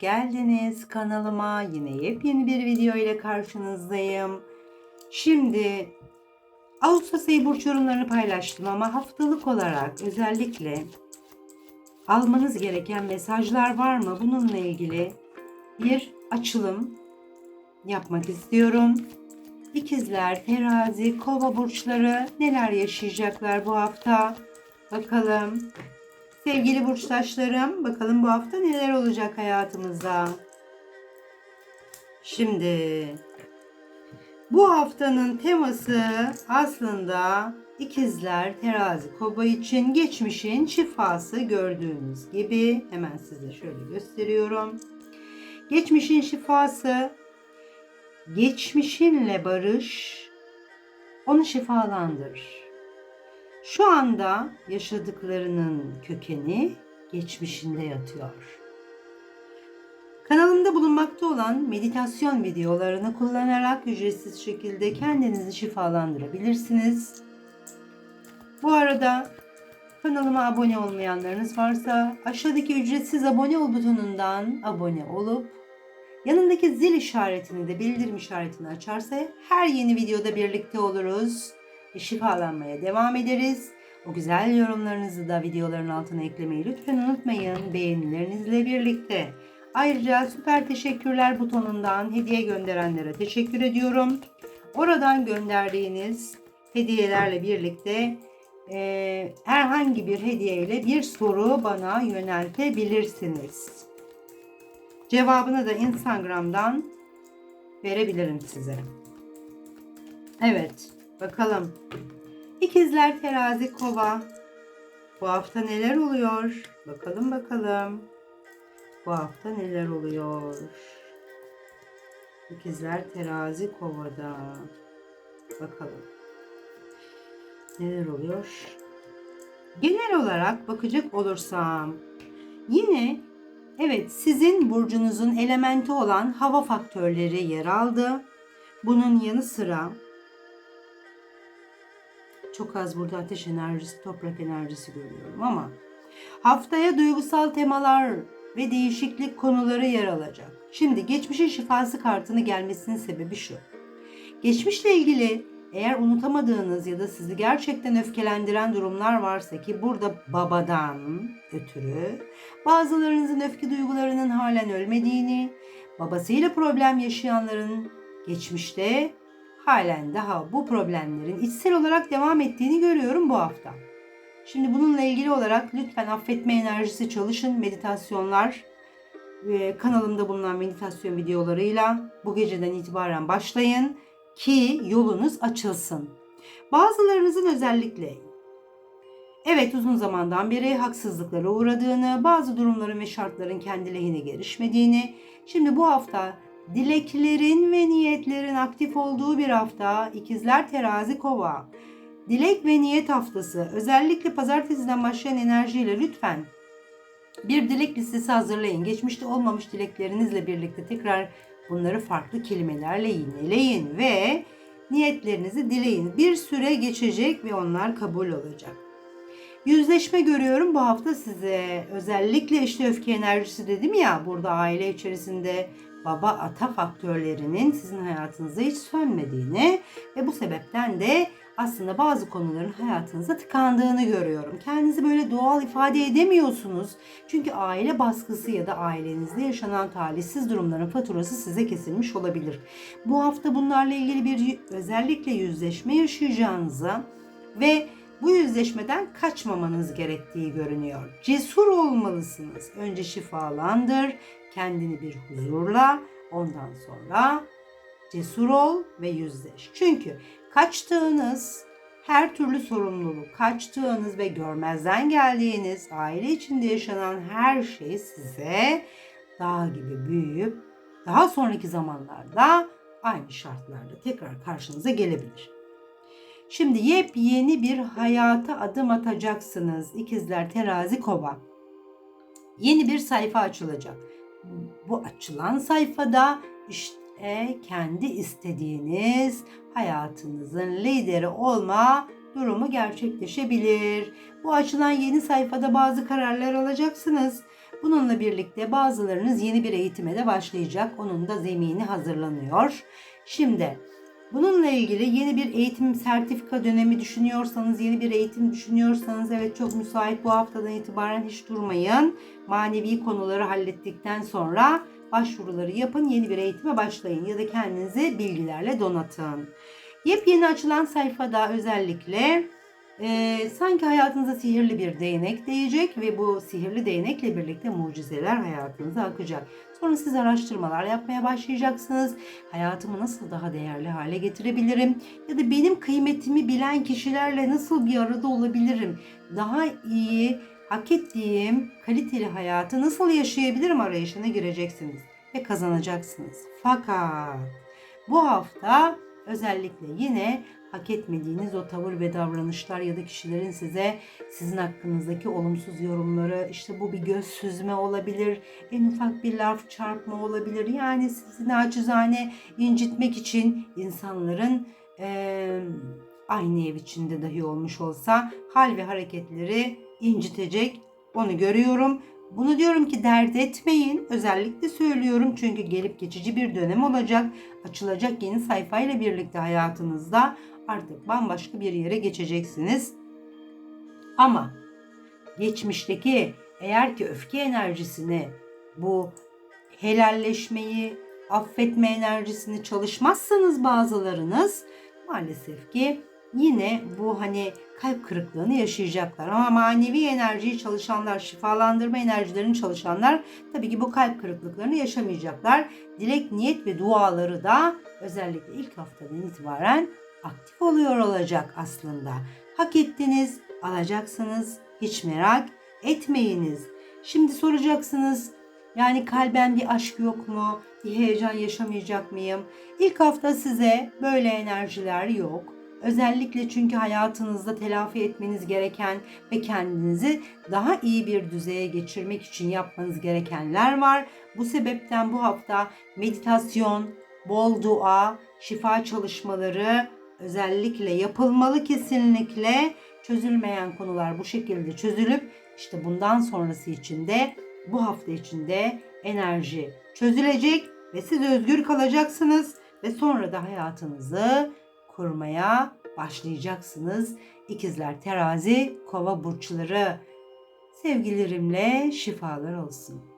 geldiniz kanalıma. Yine yepyeni bir video ile karşınızdayım. Şimdi Ağustos ayı burç yorumlarını paylaştım ama haftalık olarak özellikle almanız gereken mesajlar var mı? Bununla ilgili bir açılım yapmak istiyorum. İkizler, terazi, kova burçları neler yaşayacaklar bu hafta? Bakalım. Sevgili burçtaşlarım, bakalım bu hafta neler olacak hayatımızda. Şimdi bu haftanın teması aslında ikizler, terazi, kova için geçmişin şifası gördüğünüz gibi hemen size şöyle gösteriyorum. Geçmişin şifası geçmişinle barış onu şifalandırır. Şu anda yaşadıklarının kökeni geçmişinde yatıyor. Kanalımda bulunmakta olan meditasyon videolarını kullanarak ücretsiz şekilde kendinizi şifalandırabilirsiniz. Bu arada kanalıma abone olmayanlarınız varsa aşağıdaki ücretsiz abone ol butonundan abone olup yanındaki zil işaretini de bildirim işaretini açarsa her yeni videoda birlikte oluruz şifalanmaya devam ederiz. O güzel yorumlarınızı da videoların altına eklemeyi lütfen unutmayın beğenilerinizle birlikte. Ayrıca süper teşekkürler butonundan hediye gönderenlere teşekkür ediyorum. Oradan gönderdiğiniz hediyelerle birlikte e, herhangi bir hediye ile bir soru bana yöneltebilirsiniz. Cevabını da Instagram'dan verebilirim size. Evet, bakalım. İkizler terazi kova. Bu hafta neler oluyor? Bakalım bakalım. Bu hafta neler oluyor? İkizler terazi kovada. Bakalım. Neler oluyor? Genel olarak bakacak olursam yine evet sizin burcunuzun elementi olan hava faktörleri yer aldı. Bunun yanı sıra çok az burada ateş enerjisi, toprak enerjisi görüyorum ama haftaya duygusal temalar ve değişiklik konuları yer alacak. Şimdi geçmişin şifası kartını gelmesinin sebebi şu. Geçmişle ilgili eğer unutamadığınız ya da sizi gerçekten öfkelendiren durumlar varsa ki burada babadan ötürü bazılarınızın öfke duygularının halen ölmediğini, babasıyla problem yaşayanların geçmişte halen daha bu problemlerin içsel olarak devam ettiğini görüyorum bu hafta. Şimdi bununla ilgili olarak lütfen affetme enerjisi çalışın. Meditasyonlar e, kanalımda bulunan meditasyon videolarıyla bu geceden itibaren başlayın ki yolunuz açılsın. Bazılarınızın özellikle evet uzun zamandan beri haksızlıklara uğradığını, bazı durumların ve şartların kendi lehine gelişmediğini, şimdi bu hafta dileklerin ve niyetlerin aktif olduğu bir hafta ikizler terazi kova. Dilek ve niyet haftası özellikle pazartesiden başlayan enerjiyle lütfen bir dilek listesi hazırlayın. Geçmişte olmamış dileklerinizle birlikte tekrar bunları farklı kelimelerle yineleyin ve niyetlerinizi dileyin. Bir süre geçecek ve onlar kabul olacak. Yüzleşme görüyorum bu hafta size. Özellikle işte öfke enerjisi dedim ya burada aile içerisinde baba ata faktörlerinin sizin hayatınızda hiç sönmediğini ve bu sebepten de aslında bazı konuların hayatınıza tıkandığını görüyorum. Kendinizi böyle doğal ifade edemiyorsunuz. Çünkü aile baskısı ya da ailenizde yaşanan talihsiz durumların faturası size kesilmiş olabilir. Bu hafta bunlarla ilgili bir özellikle yüzleşme yaşayacağınızı ve bu yüzleşmeden kaçmamanız gerektiği görünüyor. Cesur olmalısınız. Önce şifalandır, kendini bir huzurla, ondan sonra cesur ol ve yüzleş. Çünkü kaçtığınız her türlü sorumluluk, kaçtığınız ve görmezden geldiğiniz aile içinde yaşanan her şey size dağ gibi büyüyüp daha sonraki zamanlarda aynı şartlarda tekrar karşınıza gelebilir. Şimdi yepyeni bir hayata adım atacaksınız. İkizler terazi kova. Yeni bir sayfa açılacak. Bu açılan sayfada işte kendi istediğiniz hayatınızın lideri olma durumu gerçekleşebilir. Bu açılan yeni sayfada bazı kararlar alacaksınız. Bununla birlikte bazılarınız yeni bir eğitime de başlayacak. Onun da zemini hazırlanıyor. Şimdi bununla ilgili yeni bir eğitim sertifika dönemi düşünüyorsanız, yeni bir eğitim düşünüyorsanız evet çok müsait bu haftadan itibaren hiç durmayın. Manevi konuları hallettikten sonra başvuruları yapın, yeni bir eğitime başlayın ya da kendinizi bilgilerle donatın. Yepyeni açılan sayfada özellikle e, sanki hayatınıza sihirli bir değnek değecek ve bu sihirli değnekle birlikte mucizeler hayatınıza akacak. Sonra siz araştırmalar yapmaya başlayacaksınız. Hayatımı nasıl daha değerli hale getirebilirim? Ya da benim kıymetimi bilen kişilerle nasıl bir arada olabilirim? Daha iyi, hak ettiğim kaliteli hayatı nasıl yaşayabilirim arayışına gireceksiniz ve kazanacaksınız. Fakat bu hafta özellikle yine hak etmediğiniz o tavır ve davranışlar ya da kişilerin size sizin hakkınızdaki olumsuz yorumları işte bu bir göz süzme olabilir, en ufak bir laf çarpma olabilir. Yani sizi naçizane incitmek için insanların eee, aynı ev içinde dahi olmuş olsa hal ve hareketleri incitecek onu görüyorum. Bunu diyorum ki dert etmeyin. Özellikle söylüyorum çünkü gelip geçici bir dönem olacak. Açılacak yeni sayfayla birlikte hayatınızda artık bambaşka bir yere geçeceksiniz. Ama geçmişteki eğer ki öfke enerjisini bu helalleşmeyi, affetme enerjisini çalışmazsanız bazılarınız maalesef ki yine bu hani kalp kırıklığını yaşayacaklar. Ama manevi enerjiyi çalışanlar, şifalandırma enerjilerini çalışanlar tabii ki bu kalp kırıklıklarını yaşamayacaklar. Dilek, niyet ve duaları da özellikle ilk haftadan itibaren aktif oluyor olacak aslında. Hak ettiniz, alacaksınız. Hiç merak etmeyiniz. Şimdi soracaksınız yani kalben bir aşk yok mu? Bir heyecan yaşamayacak mıyım? İlk hafta size böyle enerjiler yok. Özellikle çünkü hayatınızda telafi etmeniz gereken ve kendinizi daha iyi bir düzeye geçirmek için yapmanız gerekenler var. Bu sebepten bu hafta meditasyon, bol dua, şifa çalışmaları özellikle yapılmalı kesinlikle. Çözülmeyen konular bu şekilde çözülüp işte bundan sonrası için de bu hafta içinde enerji çözülecek ve siz özgür kalacaksınız ve sonra da hayatınızı kurmaya başlayacaksınız. İkizler, terazi, kova burçları sevgilerimle şifalar olsun.